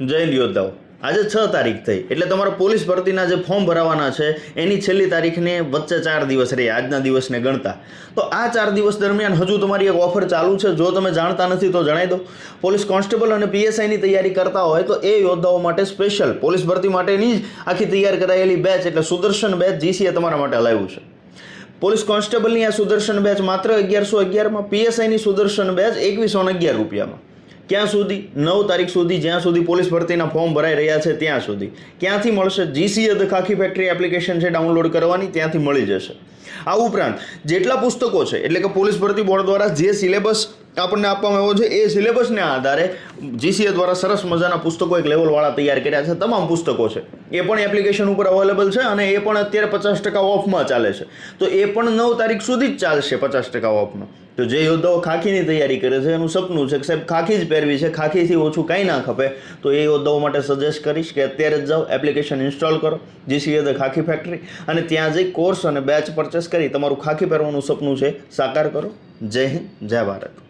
જૈન યોદ્ધાઓ આજે છ તારીખ થઈ. એટલે તમારા પોલીસ ભરતીના જે ફોર્મ ભરાવાના છે, એની છેલ્લી તારીખને વચ્ચે ચાર દિવસ રહી, આજના દિવસને ગણતા. તો આ ચાર દિવસ દરમિયાન હજુ તમારી એક ઓફર ચાલુ છે, જો તમે જાણતા નથી તો જણાવી દો. પોલીસ કોન્સ્ટેબલ અને પીએસઆઈની તૈયારી કરતા હોય તો એ યોદ્ધાઓ માટે સ્પેશિયલ. પોલીસ ભરતી માટેની જ આખી તૈયાર કરાયેલી બેચ, એટલે સુદર્શન બેચ જીસીએ તમારા માટે હલાવ્યું છે. પોલીસ કોન્સ્ટેબલની આ સુદર્શન બેચ માત્ર અગિયારસો અગિયારમાં, પીએસઆઈની સુદર્શન બેચ એકવીસો અગિયાર રૂપિયામાં. ક્યાં સુધી? નવ તારીખ સુધી જ્યાં સુધી પોલીસ ભરતીના ફોર્મ ભરાઈ રહ્યા છે ત્યાં સુધી. ક્યાંથી મળશે? GCA the Khakhi factory application છે ડાઉનલોડ કરવાની, ત્યાંથી મળી જશે. આ ઉપરાંત, જેટલા પુસ્તકો છે, એટલે કે પોલીસ ભરતી બોર્ડ દ્વારા જે સિલેબસ આપણને આપવામાં આવ્યો છે. એ સિલેબસને આધારે જીસીએ દ્વારા સરસ મજાના પુસ્તકો એક લેવલવાળા તૈયાર કર્યા છે. તમામ પુસ્તકો છે. એ પણ એપ્લિકેશન ઉપર અવેલેબલ છે અને એ પણ અત્યારે પચાસ ટકા ઓફમાં ચાલે છે. તો એ પણ નવ તારીખ સુધી જ ચાલશે પચાસ ટકા ઓફમાં. તો જે યોદ્ધાઓ ખાખીની તૈયારી કરે છે, એનું સપનું છે કે સાહેબ ખાખી જ પહેરવી છે, ખાખીથી ઓછું કાંઈ ના ખપે. તો એ યોદ્ધાઓ માટે સજેસ્ટ કરીશ કે અત્યારે જ જાઓ એપ્લિકેશન ઇન્સ્ટોલ કરો. જીસીએ ધ ખાખી ફેક્ટરી અને ત્યાં જઈ કોર્સ અને બેચ પરચેસ કરી તમારું ખાખી પહેરવાનું સપનું છે, સાકાર કરો. જય હિન્દ, જય ભારત.